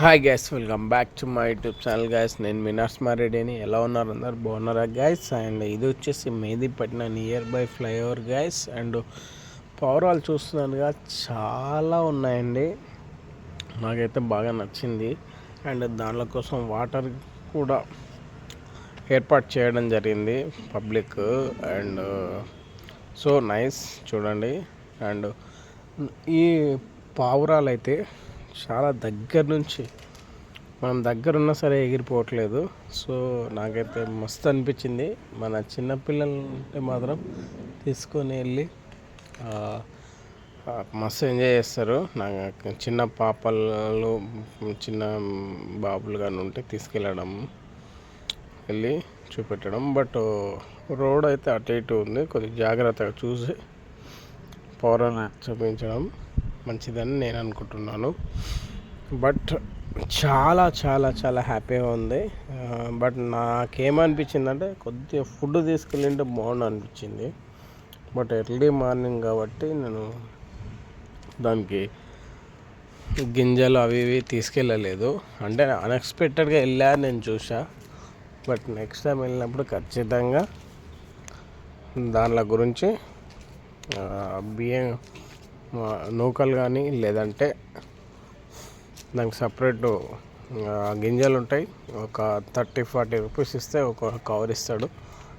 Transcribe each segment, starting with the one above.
Hi guys welcome back to my YouTube channel guys నేను మినాస్ మారెడ్డిని ఎలా ఉన్నారు అందరు? బాగున్నారా గ్యాస్ అండ్ ఇది వచ్చేసి Mehdipatnam near by flyover guys and పౌరాలు చూస్తున్నానుగా చాలా ఉన్నాయండి. నాకైతే బాగా నచ్చింది. అండ్ దానిలో కోసం వాటర్ కూడా ఏర్పాటు చేయడం జరిగింది పబ్లిక్. అండ్ సో నైస్ చూడండి. అండ్ ఈ పావురాలు అయితే చాలా దగ్గర నుంచి మనం దగ్గర ఉన్నా సరే ఎగిరిపోవట్లేదు. సో నాకైతే మస్తు అనిపించింది. మన చిన్నపిల్లలు ఉంటే మాత్రం తీసుకొని వెళ్ళి మస్తు ఎంజాయ్ చేస్తారు. నాకు చిన్న పాపలు చిన్న బాబులు కానీ ఉంటే తీసుకెళ్ళడం వెళ్ళి చూపెట్టడం. బట్ రోడ్ అయితే అటు ఇటు ఉంది. కొద్దిగా జాగ్రత్తగా చూసి పౌరాన్ని చూపించడం మంచిదని నేను అనుకుంటున్నాను. బట్ చాలా చాలా చాలా హ్యాపీగా ఉంది. బట్ నాకేమనిపించిందంటే కొద్దిగా ఫుడ్ తీసుకెళ్ళింటే బాగుండు అనిపించింది బట్ ఎర్లీ మార్నింగ్ కాబట్టి నేను దానికి గింజలు అవి ఇవి తీసుకెళ్ళలేదు. అంటే అన్ఎక్స్పెక్టెడ్గా వెళ్ళా నేను చూసా బట్ నెక్స్ట్ టైం వెళ్ళినప్పుడు ఖచ్చితంగా దానిల గురించి బియ్యం నూకలు కానీ లేదంటే దానికి సపరేట్ గింజలు ఉంటాయి. ఒక థర్టీ ఫార్టీ రూపీస్ ఇస్తే ఒక కవర్ ఇస్తాడు.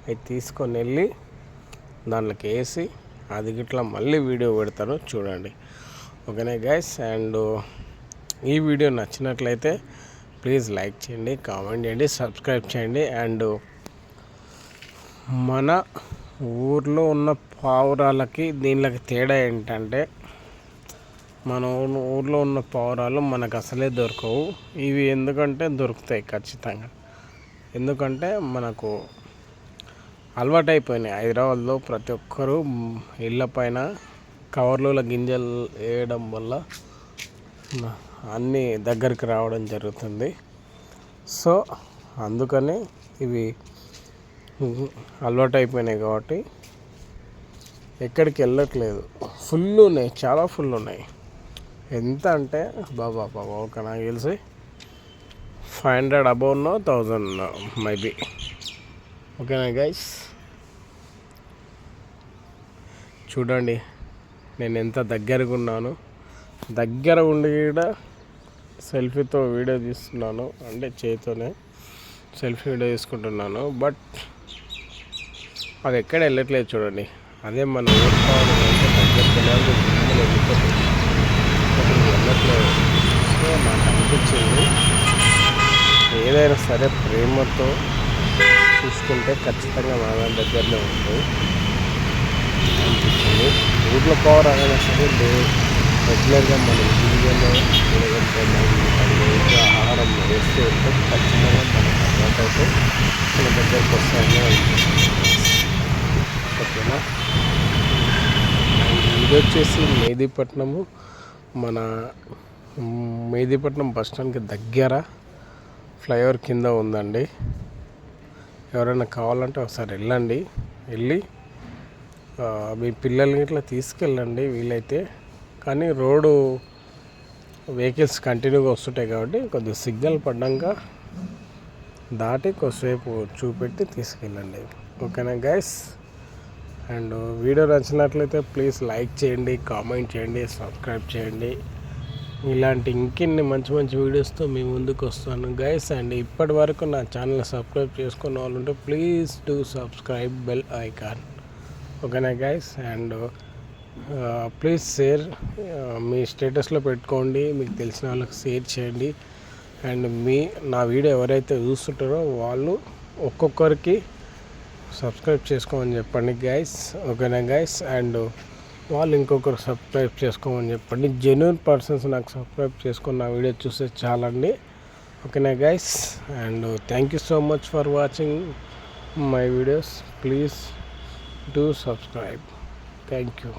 అవి తీసుకొని వెళ్ళి దాంట్లోకి వేసి అది గిట్లా మళ్ళీ వీడియో పెడతాను. చూడండి. ఓకేనే గైస్ అండ్ ఈ వీడియో నచ్చినట్లయితే ప్లీజ్ లైక్ చేయండి కామెంట్ చేయండి సబ్స్క్రైబ్ చేయండి. అండ్ మన ఊర్లో ఉన్న పావురాలకి దీనిలోకి తేడా ఏంటంటే మన ఊర్లో ఉన్న పావురాలు మనకు అసలే దొరకవు. ఇవి ఎందుకంటే దొరుకుతాయి ఖచ్చితంగా. ఎందుకంటే మనకు అలవాటైపోయినాయి. హైదరాబాద్లో ప్రతి ఒక్కరూ ఇళ్ళ పైన కవర్లలో గింజలు వేయడం వల్ల అన్నీ దగ్గరికి రావడం జరుగుతుంది. సో అందుకని ఇవి అలవాటు అయిపోయినాయి కాబట్టి ఎక్కడికి వెళ్ళట్లేదు. ఫుల్ ఉన్నాయి చాలా ఫుల్ ఉన్నాయి ఎంత అంటే బాబా బాబా ఒక నాకు తెలిసి. Five hundred above thousand maybe ఓకేనా గైస్ చూడండి నేను ఎంత దగ్గరగా ఉన్నాను. దగ్గర ఉండి కూడా సెల్ఫీతో వీడియో తీస్తున్నాను అంటే చేతితోనే సెల్ఫీ వీడియో తీసుకుంటున్నాను. బట్ అది ఎక్కడ వెళ్ళట్లేదు చూడండి. అదే మన ఊరు దగ్గరికి వెళ్ళాలి జిమ్మలు వెళ్ళిపోతుంది బట్ ఇది వెళ్ళట్లేదు సో నాకు అనిపించింది. ఏదైనా సరే ప్రేమతో చూసుకుంటే ఖచ్చితంగా మన దగ్గరనే ఉంటుంది అనిపించింది. ఊర్లో పవర్ అయినా సరే రెగ్యులర్గా మనం ఇండియాలో లేదంటే ఆహారం వేస్తూ ఉంటే ఖచ్చితంగా మనకు అలవాటు అయితే మన దగ్గరకు వస్తాయని అనిపిస్తుంది. ఓకేనా? ఇది వచ్చేసి మెహదీపట్నము మన మెహదీపట్నం బస్ స్టాండ్కి దగ్గర ఫ్లైఓవర్ కింద ఉందండి. ఎవరైనా కావాలంటే ఒకసారి వెళ్ళండి. వెళ్ళి మీ పిల్లల్ని ఇట్లా తీసుకెళ్ళండి వీలైతే. కానీ రోడ్డు వెహికల్స్ కంటిన్యూగా వస్తుంటాయి కాబట్టి కొద్దిగా సిగ్నల్ పడ్డాక దాటి కొద్దిసేపు చూపెట్టి తీసుకెళ్ళండి. ఓకేనా గైస్? అండ్ వీడియో నచ్చినట్లయితే ప్లీజ్ లైక్ చేయండి కామెంట్ చేయండి సబ్స్క్రైబ్ చేయండి. ఇలాంటి ఇంకెన్ని మంచి మంచి వీడియోస్తో మీ ముందుకు వస్తాను. గైస్ అండ్ ఇప్పటి వరకు నా ఛానల్ సబ్స్క్రైబ్ చేసుకున్న వాళ్ళు ఉంటే please do subscribe bell icon ఓకేనా గైస్ అండ్ ప్లీజ్ షేర్ మీ స్టేటస్లో పెట్టుకోండి మీకు తెలిసిన వాళ్ళకి షేర్ చేయండి. అండ్ మీ నా వీడియో ఎవరైతే చూస్తుంటారో వాళ్ళు ఒక్కొక్కరికి సబ్స్క్రైబ్ చేసుకోమని చెప్పండి గైస్ ఓకేనా గైస్ అండ్ వాళ్ళు ఇంకొకరు సబ్స్క్రైబ్ చేసుకోమని చెప్పండి. జెన్యున్ పర్సన్స్ నాకు సబ్స్క్రైబ్ చేసుకొని నా వీడియో చూస్తే చాలండి. ఓకేనా guys and thank you so much for watching my videos please do subscribe thank you